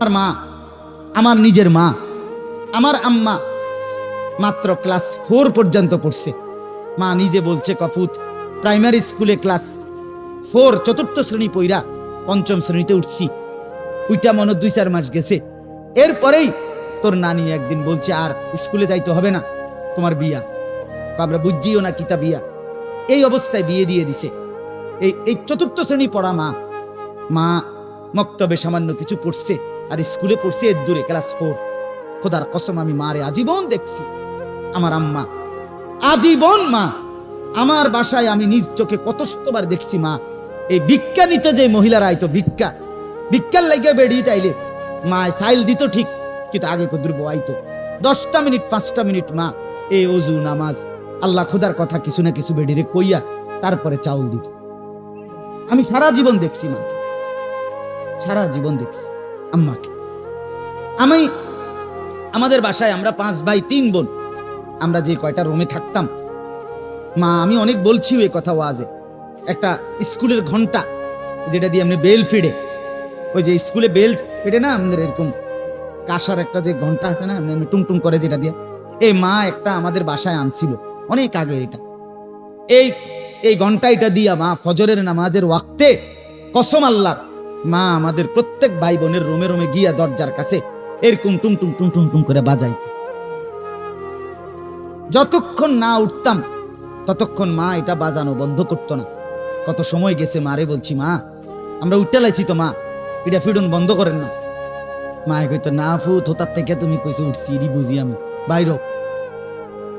আমার মা, আমার নিজের মা, আমার আম্মা, মাত্র ক্লাস ফোর পর্যন্ত পড়ছে। মা নিজে বলছে, কফুত, প্রাইমারি স্কুলে ক্লাস ফোর চতুর্থ শ্রেণি পইরা পঞ্চম শ্রেণীতে উঠছি। উইটা মনে দুই চার মাস গেছে। এরপরেই তোর নানি একদিন বলছে, আর স্কুলে যাইতে হবে না, তোমার বিয়া। আমরা বুঝিও না কিতা বিয়া। এই অবস্থায় বিয়ে দিয়ে দিছে। এই এই চতুর্থ শ্রেণি পড়া মা মা মক্তবে সামান্য কিছু পড়ছে। আর স্কুলে পড়ছে এর দূরে ক্লাস ফোর খোদার কসম, আমি মারে আজীবন দেখছি। আমার আম্মা, আজীবন মা। আমার বাসায় আমি নিজ চোখে কত শতবার দেখছি মা। এই ভিক্ষা নিতে যে মহিলারা আইতো ভিক্ষা। ভিক্ষার লাগে বেরিয়ে তাইলে মা সাইল দিত ঠিক, কিন্তু আগে কদ্রুব আইতো দশটা মিনিট, পাঁচটা মিনিট মা, এই অজু, নামাজ। আল্লাহ খোদার কথা কিছু না কিছু বেডিরে কইয়া তারপরে চাউল দিত। আমি সারা জীবন দেখছি মাকে সারা জীবন দেখছি। আম্মাকে। আমি, আমাদের বাসায় আমরা পাঁচ ভাই তিন বোন। আমরা যে কয়টা রুমে থাকতাম। মা, আমি অনেক বলছি এই কথা ওয়াজে। একটা স্কুলের ঘণ্টা, যেটা দিয়ে আপনি বেল ফিডে। ওই যে স্কুলে বেল ফিডে না আমাদের এরকম কাঁসার একটা যে ঘণ্টা আছে না এমনি এমনি টুং টুং করে যেটা দিয়ে। এই মা একটা আমাদের বাসায় আনছিল, অনেক আগে এটা। এই এই ঘণ্টা এটা দিয়া মা ফজরের নামাজের ওয়াক্তে কসম আল্লাহর মা আমাদের প্রত্যেক ভাই বোনের রুমে রুমে গিয়া দরজার কাছে এরকম টুম টুম টুম টুম টুম করে বাজাইত। যতক্ষণ না উঠতাম, ততক্ষণ মা এটা বাজানো বন্ধ করতো না। কত সময় গেছে মারে বলছি, মা, আমরা উঠতে লাইছি তো, মা। এটা ফিডুন বন্ধ করেন না। মা কইতো, না ফু, থোতার থেকে তুমি কইছো উঠছি ইডি বুঝি আমি। বাইর হও।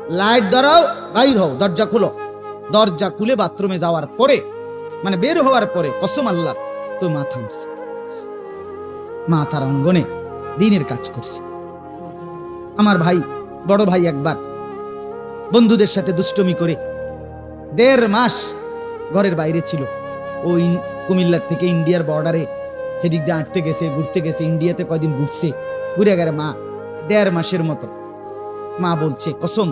লাইট ধরাও, বাইর হও, দরজা খুলো। দরজা খুলে বাথরুমে যাওয়ার পরে মানে বের হওয়ার পরে, কসম আল্লাহ তো মা থামছে মা তার অঙ্গনে দিনের কাজ করছে। আমার ভাই, বড় ভাই একবার বন্ধুদের সাথে দুষ্টমি করে দেড় মাস ঘরের বাইরে ছিল। ও কুমিল্লার থেকে ইন্ডিয়ার বর্ডারে সেদিক দিয়ে আঁটতে গেছে, ঘুরতে গেছে, ইন্ডিয়াতে কয়দিন ঘুরছে। ঘুরে গেলে মা, দেড় মাসের মতো। মা বলছে, কসম?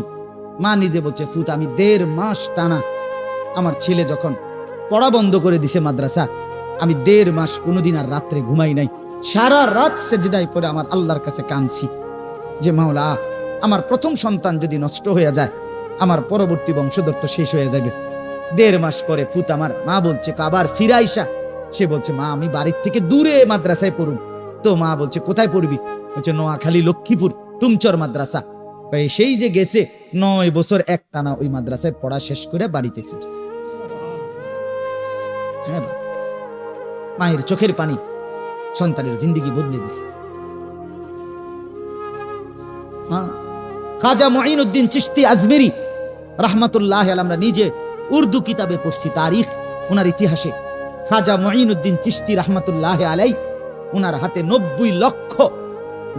মা নিজে বলছে, ফুত, আমি দেড় মাস টানা আমার ছেলে যখন পড়া বন্ধ করে দিছে মাদ্রাসা আমি দেড় মাস কোনোদিন আর রাত্রে ঘুমাই নাই। সারা রাত সেজদাই পরে আমার আল্লাহর কাছে কাঁদছি যে, মাওলা, আমার প্রথম সন্তান যদি নষ্ট হয়ে যায়, আমার পরবর্তী বংশধর তো শেষ হয়ে যাবে। দেড় মাস পরে ফুত আমার মা বলছে আবার ফিরাইসা সে বলছে, মা, আমি বাড়ির থেকে দূরে মাদ্রাসায় পড়ুন তো মা বলছে, কোথায় পড়বি? বলছে, নোয়াখালী লক্ষ্মীপুর, টুমচর মাদ্রাসা। সেই যে গেছে, নয় বছর এক টানা ওই মাদ্রাসায় পড়া শেষ করে বাড়িতে ফিরছে। হ্যাঁ। মায়ের চোখের পানি সন্তানের জিন্দিগি বদলে দিছে। খাজা মঈনুদ্দিন চিশতি আজমেরি রাহমাতুল্লাহ আমরা নিজে উর্দু কিতাবে পড়ছি তারিখ, ওনার ইতিহাসে খাজা মঈনুদ্দিন চিশতি রহমতুল্লাহ আলাই ওনার হাতে নব্বই লক্ষ,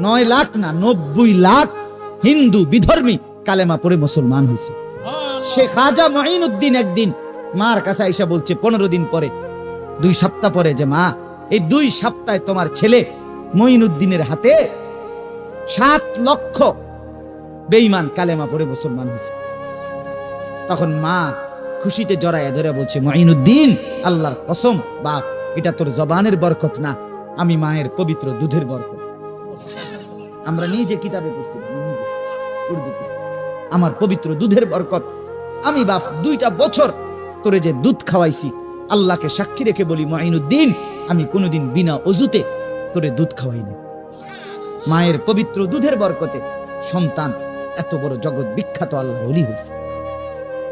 নয় লাখ না, নব্বই লাখ হিন্দু বিধর্মী কালেমা পড়ে মুসলমান হয়েছে সে খাজা মঈনুদ্দিন একদিন মার কাছে আইসা বলছে, পনেরো দিন পরে দুই সপ্তাহ পরে যে মা, এই দুই সপ্তাহে তোমার ছেলে মঈনুদ্দিনের হাতে সাত লক্ষ বেঈমান কালেমা পড়ে মুসলমান হয়েছে। তখন মা খুশিতে জড়াইয়া ধরে বলছে, মঈনুদ্দিন, আল্লাহর কসম, বাপ, এটা তোর জবানের বরকত না, আমি মায়ের পবিত্র দুধের বরকত। আমরা নিজে কিতাবে পড়ছি আমার পবিত্র দুধের বরকত, আমি বাপ, দুইটা বছর তোরে যে দুধ খাওয়াইছি আল্লাহকে সাক্ষী রেখে বলি, মঈনুদ্দিন, আমি কোনোদিন বিনা অজুতে তোরে দুধ খাওয়াইনি। মায়ের পবিত্র দুধের বরকতে সন্তান এত বড় জগৎ বিখ্যাত আল্লাহ হলি হয়েছে।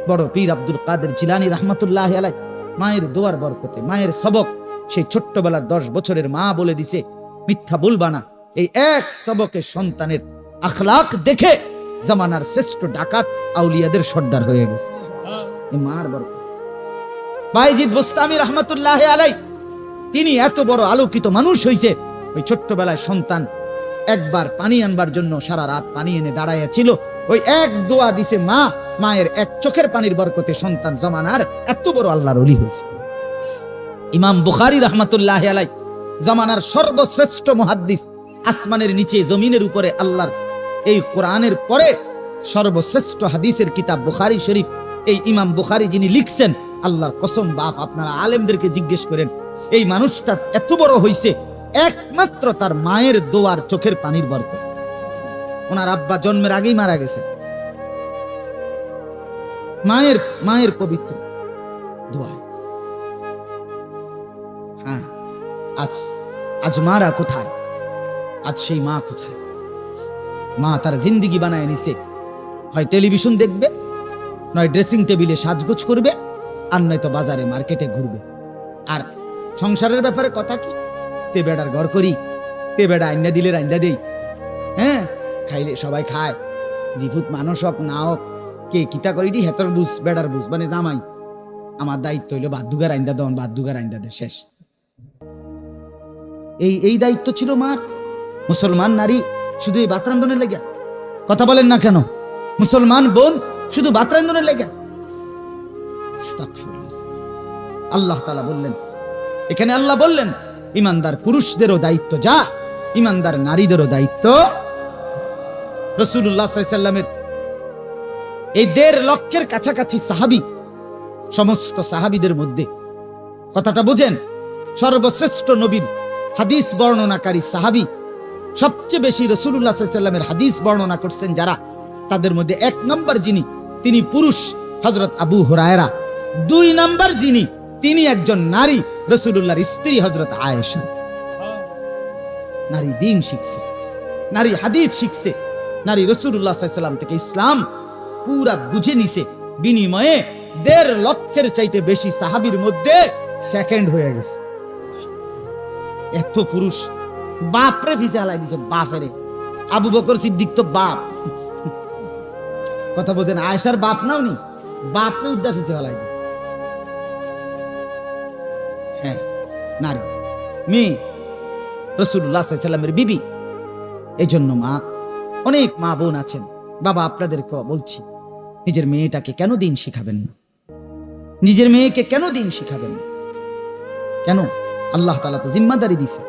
বড় পীর আব্দুল কাদের জিলানি রহমতুল্লাহ আলাই মায়ের দোয়ার বরকতে, মায়ের সবক সেই ছোট্টবেলার দশ বছরের মা বলে দিছে, মিথ্যা বলবা না। এই এক সবকে সন্তানের আখলাক দেখে জামানার শ্রেষ্ঠ ডাকাত আউলিয়াদের সর্দার হয়ে গেছে। মার বরকত বাইজিদ বুস্তামি রহমতুল্লাহ আলাই তিনি এত বড় আলোকিত মানুষ হইছে। ওই ছোট্টবেলায় সন্তান একবার পানি আনবার জন্য সারা রাত পানি এনে দাঁড়াইয়া ছিল ওই এক দোয়া দিছে মা, মায়ের এক চোখের পানির বরকতে সন্তান জমানার এত বড় আল্লাহর অলি হয়েছে ইমাম বুখারি রহমতুল্লাহ আলাই জমানার সর্বশ্রেষ্ঠ মুহাদ্দিস, আসমানের নিচে জমিনের উপরে আল্লাহর এই কোরআনের পরে সর্বশ্রেষ্ঠ হাদিসের কিতাব বুখারি শরীফ, এই ইমাম বুখারি যিনি লিখছেন আল্লাহর কসম বাপ, আপনারা আলেমদেরকে জিজ্ঞেস করেন, এই মানুষটা এত বড় হইছে, একমাত্র তার মায়ের দোয়ার চোখের পানির বরকত। ওনার আব্বা জন্মের আগেই মারা গেছে। মায়ের মায়ের পবিত্র দোয়া। হ্যাঁ আজ আজ মারা কোথায়? আজ সেই মা কোথায়? মা তার জিন্দিগি বানায় নিছে। হয় টেলিভিশন দেখবে, নয় ড্রেসিং টেবিলে সাজগোজ করবে আর নয়তো বাজারে, মার্কেটে ঘুরবে। আর সংসারের ব্যাপারে কথা কি? তে বেড়ার ঘর করি, তে বেড়া আইনা দিলে রাইন্দা দেই। হ্যাঁ খাইলে সবাই খায়। জিভুত মানুষ হোক, না হোক, কে কিতা করি হেতর বুঝ, বেড়ার বুঝ মানে জামাই। আমার দায়িত্ব হইল বাদ দুগার আইন্দা দন বাদ দুগার আইন্দা দে শেষ। এই এই দায়িত্ব ছিল মার। মুসলমান নারী শুধু এই বাতরান্দনের লেগে। কথা বলেন না কেন? মুসলমান বোন শুধু বাতরান্দনের লেগে। আল্লাহ তালা বললেন, এখানে আল্লাহ বললেন, ইমানদার পুরুষদেরও দায়িত্ব যা, ইমানদার নারীদেরও দায়িত্ব। রসুল্লাহ সাল্লামের এই দেড় লক্ষের কাছাকাছি সাহাবি, সমস্ত সাহাবিদের মধ্যে কথাটা বুঝেন, সর্বশ্রেষ্ঠ নবীর হাদিস বর্ণনাকারী সাহাবি, সবচেয়ে বেশি রসুল্লাহ সাল্লামের হাদিস বর্ণনা করছেন যারা, তাদের মধ্যে এক নম্বর যিনি, তিনি পুরুষ হজরত আবু হুরায়রা। দুই নম্বর যিনি, তিনি একজন নারী রসুল্লাহর স্ত্রী হজরত আয়েশা। নারী দিন শিখছে, নারী হাদিস শিখছে, নারী রসুল্লাহ সাল্লাম থেকে ইসলাম পুরা বুঝে নিছে। বিনিময়ে দেড় লক্ষের চাইতে বেশি সাহাবির মধ্যে সেকেন্ড হয়ে গেছে। এত পুরুষ, বাপরে ফিসে হালাই দিছে, বাপেরে। আবু বকর সিদ্দিক তো বাপ। কথা বলছেন, আয়েশার বাপ নাও নি বাপরে উদ্দা ফিসে হালাই দিছে। নারী। মেয়ে রসুল্লাহ সাল্লামের বিবি। এই জন্য মা, অনেক মা বোন আছেন। বাবা আপনাদেরকে বলছি, নিজের মেয়েটাকে কেন দিন শিখাবেন না? নিজের মেয়েকে কেন দিন শিখাবেন না? কেন? আল্লাহ তালা তো জিম্মাদারি দিছে।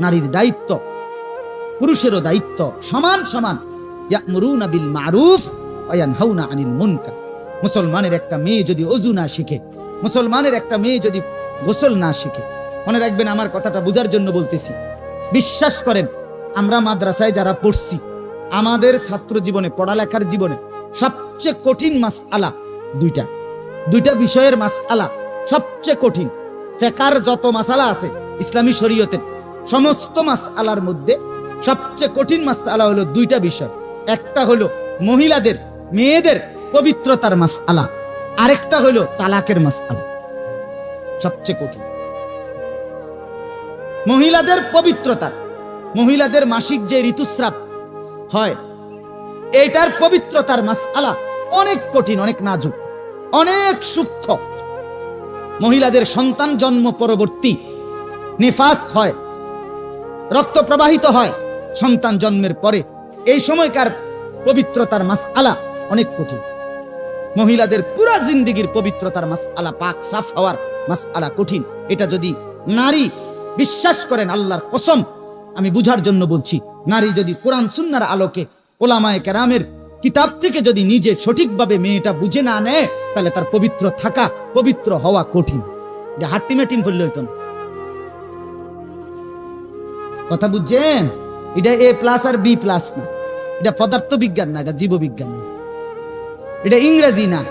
নারীর দায়িত্ব, পুরুষেরও দায়িত্ব সমান সমান। বিল মারুফ ইয়ানহাউনা আনিল মুনকার। মুসলমানের একটা মেয়ে যদি অজু না শিখে, মুসলমানের একটা মেয়ে যদি গোসল না শিখে মনে রাখবেন আমার কথাটা বোঝার জন্য বলতেছি। বিশ্বাস করেন, আমরা মাদ্রাসায় যারা পড়ছি, আমাদের ছাত্র জীবনে, পড়ালেখার জীবনে সবচেয়ে কঠিন মাস আলা দুইটা। দুইটা বিষয়ের মাস আলা সবচেয়ে কঠিন। ফেকার যত মাসালা আছে, ইসলামী শরীয়তের সমস্ত মাস আলার মধ্যে সবচেয়ে কঠিন মাস আলা হলো দুইটা বিষয়। একটা হলো মহিলাদের, মেয়েদের পবিত্রতার মাস আলা আরেকটা হলো তালাকের মাস আলা সবচেয়ে কঠিন। মহিলাদের পবিত্রতার মহিলাদের মাসিক যে ঋতুস্রাব হয় এটার পবিত্রতার মাসআলা অনেক কঠিন, অনেক নাজুক, অনেক সূক্ষ্ম। মহিলাদের সন্তান জন্ম পরবর্তী নিফাস হয়, রক্ত প্রবাহিত হয় সন্তান জন্মের পরে। এই সময়কার পবিত্রতার মাস আলা অনেক কঠিন। মহিলাদের পুরা জিন্দিগির পবিত্রতার মাস আলা পাক সাফ হওয়ার মাস আলা কঠিন। এটা যদি নারী বিশ্বাস করেন আল্লাহর কসম, আমি বুঝার জন্য বলছি, নারী যদি কোরআন সুন্নার আলোকে ওলামায়ে কেরামের কিতাব থেকে যদি নিজে সঠিকভাবে মেয়েটা বুঝে না নেয়, তাহলে তার পবিত্র থাকা, পবিত্র হওয়া কঠিন। যে হাট্টি মেটিং করলে হইতো। কথা বুঝছেন? এটা এ প্লাস আর বি প্লাস না। এটা পদার্থ বিজ্ঞান না, এটা জীববিজ্ঞান না। এটা ইংরেজি না।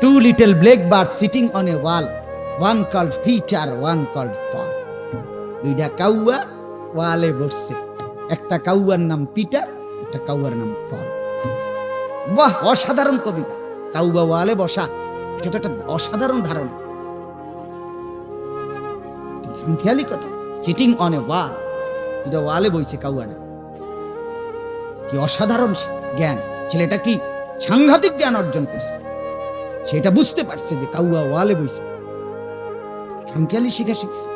Two little black bird sitting on a wall one called Peter one called Paul দুইটা কাউয়া, ওয়ালে বসছে। একটা কাউয়ার নাম পিটার, একটা কাউয়ার নাম পল। বাহ, অসাধারণ কবিতা। কাউয়া ওয়ালে বসা, এটা তো একটা অসাধারণ ধারণা। খেয়ালি কথা। সিটিং অন এ ওয়াল দুটা ওয়ালে বইছে কি অসাধারণ জ্ঞান। ছেলেটা কি সাংঘাতিক জ্ঞান অর্জন করছে? সেটা বুঝতে পারছে যে কাউয়া ওয়ালে বইছে। খামখেয়ালি শিখা শিখছে।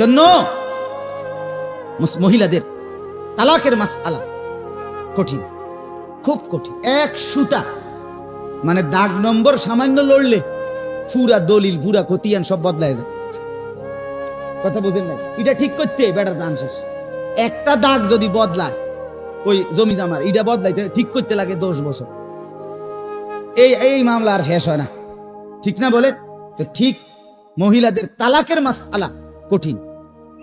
এজন্য মুস- মহিলাদের তালাকের মাস আলা কঠিন, খুব কঠিন। এক সুতা মানে দাগ নম্বর সামান্য লড়লে পুরা দলিল, পুরা খতিয়ান সব বদলায় যায়। কথা বুঝেন না এটা ঠিক করতে বেটার দান শেষ। একটা দাগ যদি বদলায়, ওই জমি জামার, এটা বদলাইতে ঠিক করতে লাগে দশ বছর। এই এই মামলা আর শেষ হয় না। ঠিক না বলে? তো ঠিক মহিলাদের তালাকের মাস আলা কঠিন।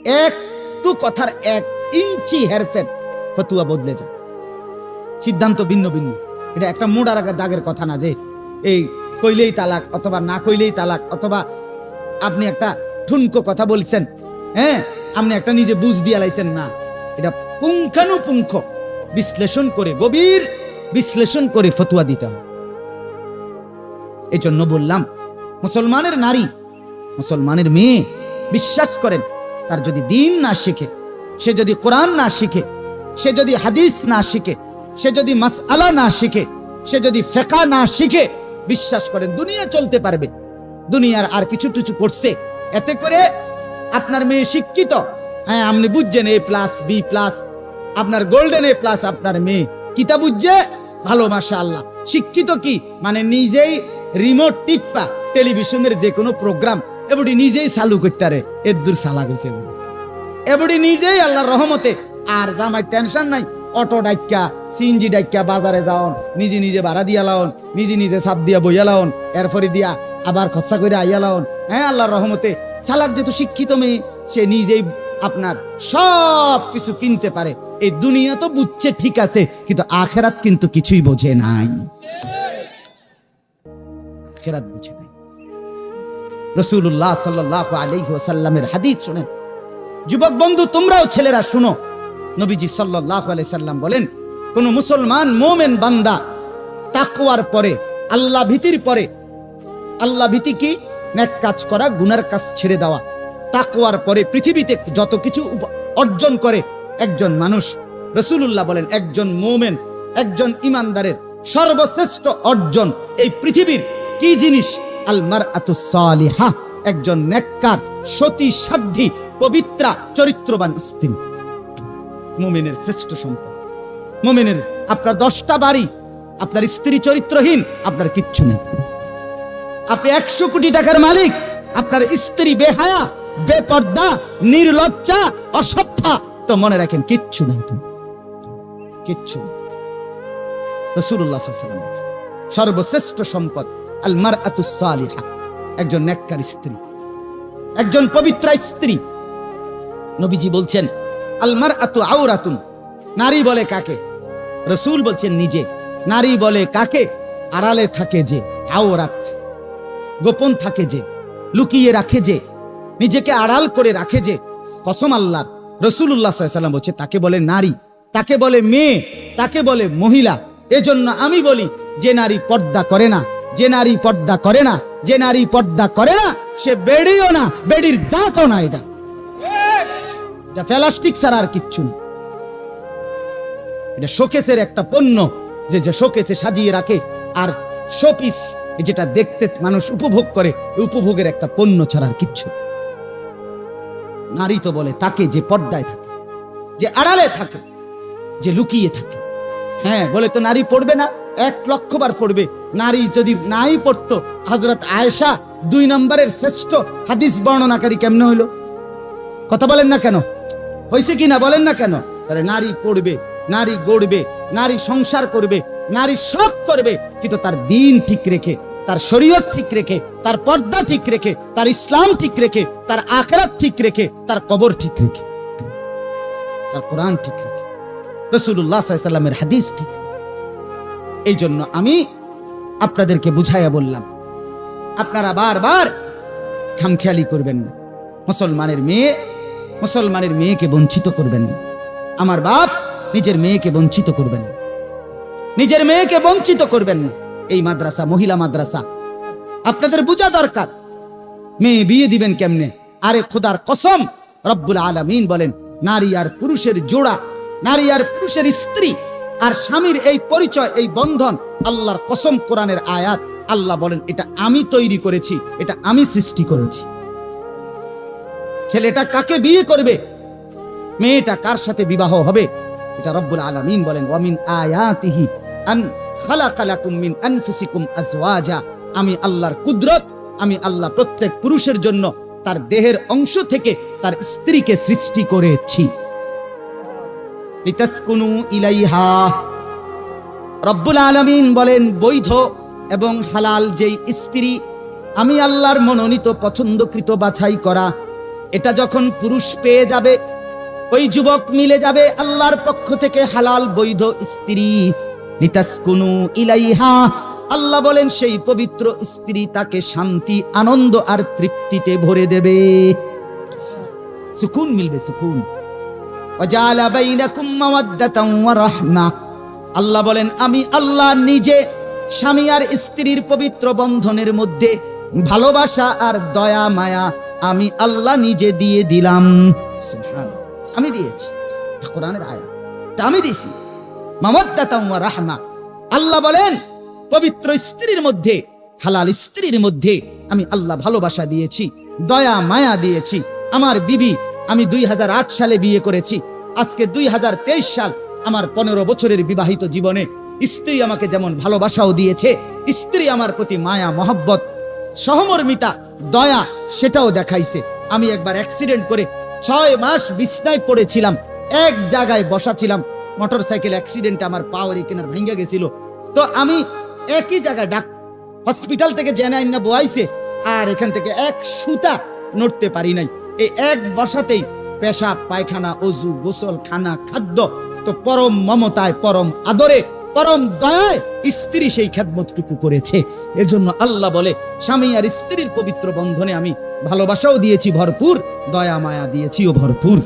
একটু কথার এক ইঞ্চি হেরফের ফতুয়া বদলে যায়। সিদ্ধান্ত ভিন্ন ভিন্ন। এটা একটা মোড়া রাখা দাগের কথা না যে এই কইলেই তালাক অথবা না কইলেই তালাক অথবা আপনি একটা ঠুনকো কথা বলছেন হ্যাঁ? আপনি একটা নিজে বুঝ দিয়ে লাইছেন না। এটা পুঙ্খানুপুঙ্খ বিশ্লেষণ করে, গভীর বিশ্লেষণ করে ফতুয়া দিতে হবে এই জন্য বললাম, মুসলমানের নারী, মুসলমানের মেয়ে বিশ্বাস করেন তার যদি দিন না শিখে, সে যদি কোরআন না শিখে, সে যদি হাদিস না শিখে, সে যদি মাসআলা না শিখে, সে যদি ফেকা না শিখে, বিশ্বাস করেন দুনিয়া চলতে পারবে। দুনিয়ার আর কিছু টুচু করছে। এতে করে আপনার মেয়ে শিক্ষিত। হ্যাঁ আপনি বুঝছেন এ প্লাস, বি প্লাস, আপনার গোল্ডেন এ প্লাস আপনার মেয়ে। কিতা বুঝছে? ভালো মাসা আল্লাহ শিক্ষিত কি? মানে নিজেই রিমোট টিপ্পা। টেলিভিশনের যে কোনো প্রোগ্রাম এবডি নিজেই চালু করতে পারে এর সালা গেছে এবডি। নিজেই আল্লাহর রহমতে, আর জামাই টেনশন নাই, অটো ডাইকা সিএনজি ডাইকা বাজারে যাওন, নিজে নিজে ভাড়া দিয়া লাওন, নিজে নিজে সাপ দিয়া বইয়া লাওন, এরপরে দিয়া আবার খরচা করে আইয়া লাওন। হ্যাঁ আল্লাহর রহমতে সালাক যেহেতু শিক্ষিত মেয়ে, সে নিজেই আপনার সব কিছু কিনতে পারে। এই দুনিয়া তো বুঝছে ঠিক আছে, কিন্তু আখেরাত কিন্তু কিছুই বোঝে নাই। আখেরাত বুঝে নাই। রসুল্লাহ সাল্লাহ আলাইহি ওয়াসাল্লামের হাদিস শুনেন। যুবক বন্ধু, তোমরাও ছেলেরা শুনো। নবীজি সাল্লাহ সাল্লাম বলেন, কোন মুসলমান, মোমেন বান্দা তাকওয়ার পরে, আল্লাহ ভীতির পরে, আল্লাহ ভীতি কি? ন্যাক কাজ করা, গুনার কাজ ছেড়ে দেওয়া। তাকওয়ার পরে পৃথিবীতে যত কিছু অর্জন করে, একজন মানুষ রসুল্লাহ বলেন, একজন মোমেন, একজন ইমানদারের সর্বশ্রেষ্ঠ অর্জন এই পৃথিবীর কি জিনিস? একজন নেককার সতী সাধ্যী পবিত্রা, চরিত্রবান স্ত্রী। মোমেনের শ্রেষ্ঠ সম্পদ। মোমেনের, আপনার দশটা বাড়ি, আপনার স্ত্রী চরিত্রহীন, আপনার কিচ্ছু নেই। আপনি একশো কোটি টাকার মালিক, আপনার স্ত্রী বেহায়া, বেপর্দা, নির্লজ্জা, অসভ্যা, তো মনে রাখেন কিচ্ছু নেই তুমি কিচ্ছু রসুল্লাহ সর্বশ্রেষ্ঠ সম্পদ আল মার সালিহা, একজন নেককার স্ত্রী, একজন পবিত্র স্ত্রী। নবীজি বলছেন আলমার আতু আউরাতুন নারী বলে কাকে? রসুল বলছেন নিজে, নারী বলে কাকে? আড়ালে থাকে যে, আওরাত, গোপন থাকে যে, লুকিয়ে রাখে যে, নিজেকে আড়াল করে রাখে যে, কসম আল্লাহর রসুল্লাহ সাল্লাম বলছে, তাকে বলে নারী, তাকে বলে মেয়ে, তাকে বলে মহিলা, এজন্য আমি বলি, যে নারী পর্দা করে না যে নারী পর্দা করে না, যে নারী পর্দা করে না, সে বেড়িও না, বেড়ির জাতও না এটা। এটা ফেলাস্টিক ছাড়া আর কিচ্ছু নেই এটা শোকেসের একটা পণ্য যে যে শোকেসে সাজিয়ে রাখে আর শোপিস যেটা দেখতে মানুষ উপভোগ করে উপভোগের একটা পণ্য ছাড়া আর কিচ্ছু নারী তো বলে তাকে যে পর্দায় থাকে, যে আড়ালে থাকে, যে লুকিয়ে থাকে। হ্যাঁ বলে তো নারী পড়বে না এক লক্ষ বার পড়বে। নারী যদি নাই পড়তো হজরত আয়েশা দুই নম্বরের শ্রেষ্ঠ হাদিস বর্ণনাকারী কেমনে হইল? কথা বলেন না কেন? হয়েছে কি না বলেন না কেন? তাহলে নারী পড়বে, নারী গড়বে, নারী সংসার করবে, নারী সব করবে, কিন্তু তার দিন ঠিক রেখে, তার শরীয়ত ঠিক রেখে, তার পর্দা ঠিক রেখে, তার ইসলাম ঠিক রেখে, তার আখরাত ঠিক রেখে, তার কবর ঠিক রেখে, তার কোরআন ঠিক রেখে রসুল্লাহ সাল্লামের হাদিস ঠিক এই জন্য আমি আপনাদেরকে বুঝাইয়া বললাম, আপনারা বারবার খামখেয়ালি করবেন না। মুসলমানের মেয়ে, মুসলমানের মেয়েকে বঞ্চিত করবেন না। আমার বাপ নিজের মেয়েকে বঞ্চিত করবেন না। নিজের মেয়েকে বঞ্চিত করবেন না। এই মাদ্রাসা, মহিলা মাদ্রাসা, আপনাদের বোঝা দরকার। মেয়ে বিয়ে দিবেন কেমনে? আরে খোদার কসম, রব্বুল আলামিন বলেন, নারী আর পুরুষের জোড়া, নারী আর পুরুষের স্ত্রী আর স্বামীর এই পরিচয়, এই বন্ধন, আল্লাহর কসম কোরআনের আয়াত, আল্লাহ বলেন, এটা আমি তৈরি করেছি, এটা আমি সৃষ্টি করেছি। ছেলেটা কাকে বিয়ে করবে? মেয়েটা কার সাথে বিবাহ হবে? এটা রব্বুল আলামিন বলেন, ওয়ামিন আয়াতিহি আন খালাকা লাকুম মিন আনফুসিকুম আজওয়াজা। আমি আল্লাহর কুদরত, আমি আল্লাহ প্রত্যেক পুরুষের জন্য তার দেহের অংশ থেকে তার স্ত্রীকে সৃষ্টি করেছি। ইলাইহা। রব্বুল আলমিন বলেন, বৈধ এবং হালাল যেই স্ত্রী আমি আল্লাহর মনোনীত পছন্দকৃত বাছাই করা, এটা যখন পুরুষ পেয়ে যাবে, ওই যুবক মিলে যাবে আল্লাহর পক্ষ থেকে হালাল বৈধ স্ত্রী। লিতাসকুনু ইলাইহা। আল্লাহ বলেন, সেই পবিত্র স্ত্রী তাকে শান্তি, আনন্দ আর তৃপ্তিতে ভরে দেবে। সুকুন মিলবে, সুকুন। আল্লাহ বলেন, আমি আল্লাহ নিজে স্বামী আর স্ত্রীর পবিত্র বন্ধনের মধ্যে ভালোবাসা আর দয়া, মায়া আমি আল্লাহ নিজে দিয়ে দিলাম। আমি দিয়েছি। কোরআনের এটা আমি ওয়া রাহমা। আল্লাহ বলেন, পবিত্র স্ত্রীর মধ্যে, হালাল স্ত্রীর মধ্যে আমি আল্লাহ ভালোবাসা দিয়েছি, দয়া, মায়া দিয়েছি। আমার বিবি আমি দুই হাজার আট সালে বিয়ে করেছি। আজকে দুই হাজার তেইশ সাল আমার পনেরো বছরের বিবাহিত জীবনে স্ত্রী আমাকে যেমন ভালোবাসাও দিয়েছে, স্ত্রী আমার প্রতি মায়া, মহব্বত, সহমর্মিতা, দয়া, সেটাও দেখাইছে। আমি একবার অ্যাক্সিডেন্ট করে ছয় মাস বিছনায় পড়েছিলাম, এক জায়গায় বসা ছিলাম মোটর সাইকেল অ্যাক্সিডেন্ট আমার পাওয়ার কেনার ভেঙে গেছিল। তো আমি একই জায়গায় ডাক হসপিটাল থেকে জেনাইন না বোয়াইছে আর এখান থেকে এক সুতা নড়তে পারি নাই। এই এক বসাতেই পেশা পায়খানা, অজু, গোসল, খানা, খাদ্য, তো পরম মমতায়, পরম আদরে, পরম দয়ায় স্ত্রী সেই খেদমতটুকু করেছে। এজন্য আল্লাহ বলে, স্বামী আর স্ত্রীর পবিত্র বন্ধনে আমি ভালোবাসাও দিয়েছি ভরপুর, দয়া, মায়া দিয়েছিও ভরপুর।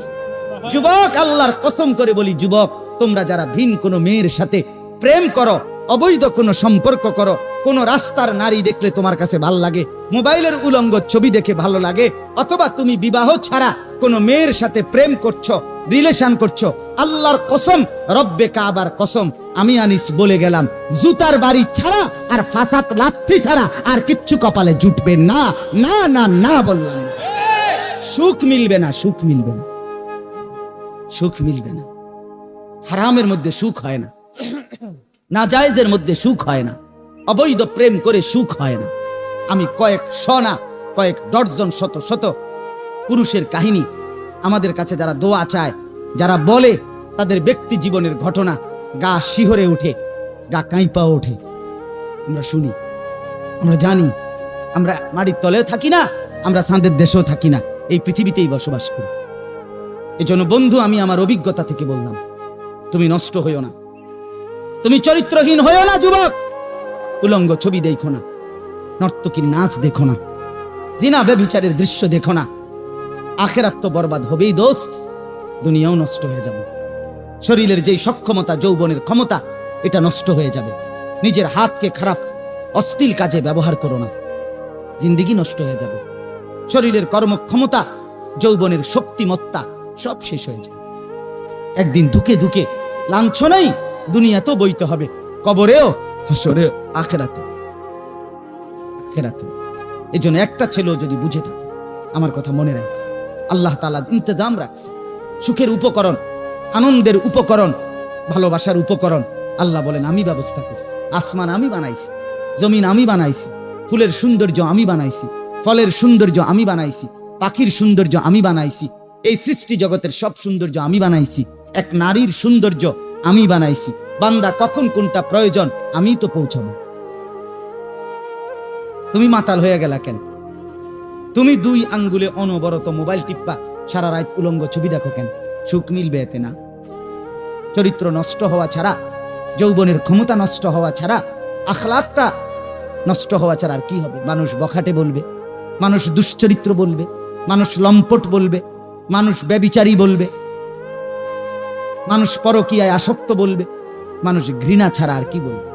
যুবক, আল্লাহর কসম করে বলি, যুবক, তোমরা যারা ভিন কোনো মেয়ের সাথে প্রেম করো অবৈধ কোনো সম্পর্ক করো। কোন রাস্তার নারী দেখলে তোমার কাছে ভালো লাগে। মোবাইলের উলঙ্গ ছবি দেখে ভালো লাগে। অথবা তুমি বিবাহ ছাড়া কোনো মেয়ের সাথে প্রেম করছ, রিলেশন করছ, আল্লাহর কসম, রব্বে কাবার কসম। আমি আনিস বলে গেলাম, জুতার বাড়ি ছাড়া আর ফাসাত লাথি ছাড়া আর কিচ্ছু কপালে জুটবে না। না না না বললাম সুখ মিলবে না, সুখ মিলবে না। সুখ মিলবে না। হারামের মধ্যে সুখ হয় না। না জায়েজের মধ্যে সুখ হয় না। অবৈধ প্রেম করে সুখ হয় না। আমি কয়েক শনা কয়েক ডর্জন শত শত পুরুষের কাহিনী আমাদের কাছে যারা দোয়া চায়, যারা বলে, তাদের ব্যক্তি জীবনের ঘটনা গা শিহরে ওঠে গা কাঁইপা ওঠে। আমরা শুনি, আমরা জানি, আমরা মাটির তলেও থাকি না, আমরা সাঁদের দেশেও থাকি না, এই পৃথিবীতেই বসবাস করি। এই জন্য বন্ধু, আমি আমার অভিজ্ঞতা থেকে বললাম, তুমি নষ্ট হইও না। তুমি চরিত্রহীন হইও না, যুবক। উলঙ্গ ছবি দেখো না, নর্তকীর নাচ দেখো না, জিনা ব্যভিচারের দৃশ্য দেখো না। আখেরাত তো বরবাদ হবেই, দোস্ত। দুনিয়াও নষ্ট হয়ে যাবে। শরীরের যেই সক্ষমতা, যৌবনের ক্ষমতা, এটা নষ্ট হয়ে যাবে। নিজের হাতকে খারাপ, অশ্লীল কাজে ব্যবহার করো না। জিন্দিগি নষ্ট হয়ে যাবে। শরীরের কর্মক্ষমতা, যৌবনের শক্তিমত্তা সব শেষ হয়ে যাবে। একদিন ধুকে ধুকে, লাঞ্ছনাই দুনিয়াতেও বইতে হবে। কবরেও? হাসরে, আখেরাতে। আখেরাতে। এই জন্য একটা ছেলেও যদি বুঝে থাকে, আমার কথা মনে রাখ। আল্লাহ তালা ইন্তজাম রাখছে। সুখের উপকরণ, আনন্দের উপকরণ, ভালোবাসার উপকরণ। আল্লাহ বলেন, আমি ব্যবস্থা করছি। আসমান আমি বানাইছি, জমিন আমি বানাইছি, ফুলের সৌন্দর্য আমি বানাইছি, ফলের সৌন্দর্য আমি বানাইছি, পাখির সৌন্দর্য আমি বানাইছি, এই সৃষ্টি জগতের সব সৌন্দর্য আমি বানাইছি। এক নারীর সৌন্দর্য আমি বানাইছি। বান্দা, কখন কোনটা প্রয়োজন, আমি তো পৌঁছাবো। তুমি মাতাল হয়ে গেলা কেন? তুমি দুই আঙ্গুলে অনবরত মোবাইল টিপ্পা সারা রাত উলঙ্গ ছবি দেখো কেন? সুখ মিলবে এতে না। চরিত্র নষ্ট হওয়া ছাড়া, যৌবনের ক্ষমতা নষ্ট হওয়া ছাড়া আখলাকটা নষ্ট হওয়া ছাড়া আর কি হবে? মানুষ বখাটে বলবে, মানুষ দুশ্চরিত্র বলবে, মানুষ লম্পট বলবে, মানুষ ব্যবিচারী বলবে মানুষ পরকীয়ায় আসক্ত বলবে মানুষ ঘৃণা ছাড়া আর কি বলবে?